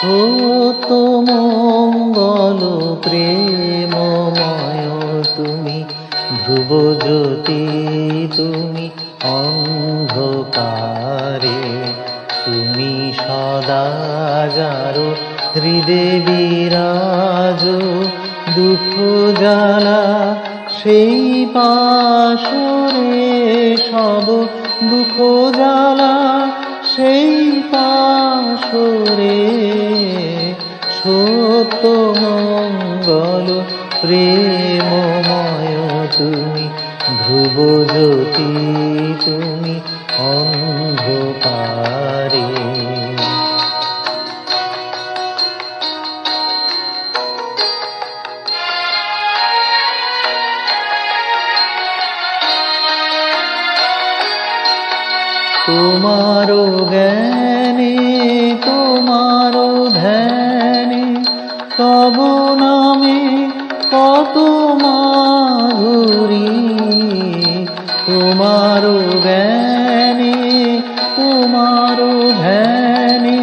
সত মঙ্গল প্রেমময় তুমি ধ্রুব জ্যোতি তুমি, অন্ধকারে তুমি সদা যারো হৃদে বিরাজ দুঃখ জ্বালা, সেই পাশরে সব দুঃখ জ্বালা, সেই পাশরে সত্য মঙ্গল প্রেমময় তুমি ধ্রুব জ্যোতি তুমি অন্ধকারে। তোমারও জ্ঞানে ধ্যানে তব নামে কত মাধুরী। তোমারও জ্ঞানে, তোমারও ধ্যানে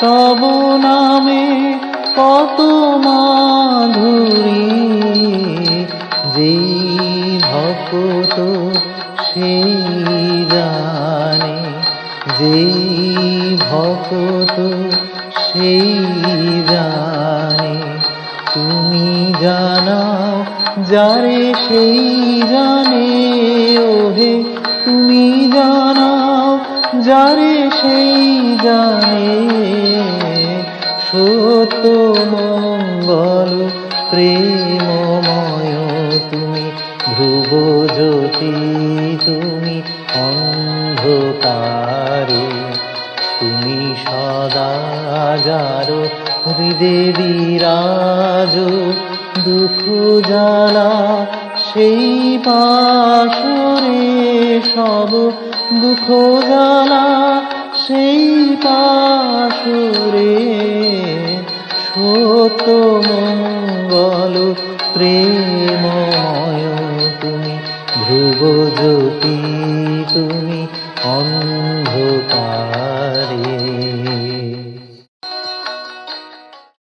তব নামে কত মাধুরী। যেই ভক্ত সেই জানে, যেই ভক্ত সেই জানে। তুমি জানাও যারে সেই জানে। ওহে, তুমি জানাও যারে সেই জানে। সত্য মঙ্গল, প্রেমময় তুমি ধ্রুব জ্যোতি তুমি অন্ধকারে। তুমি সদা যারো হৃদে বিরাজ, দুঃখ জ্বালা সেই পাশরে সব, দুঃখ জ্বালা সেই পাশরে সত্য মঙ্গল প্রেমময় তুমি ধ্রুব জ্যোতি।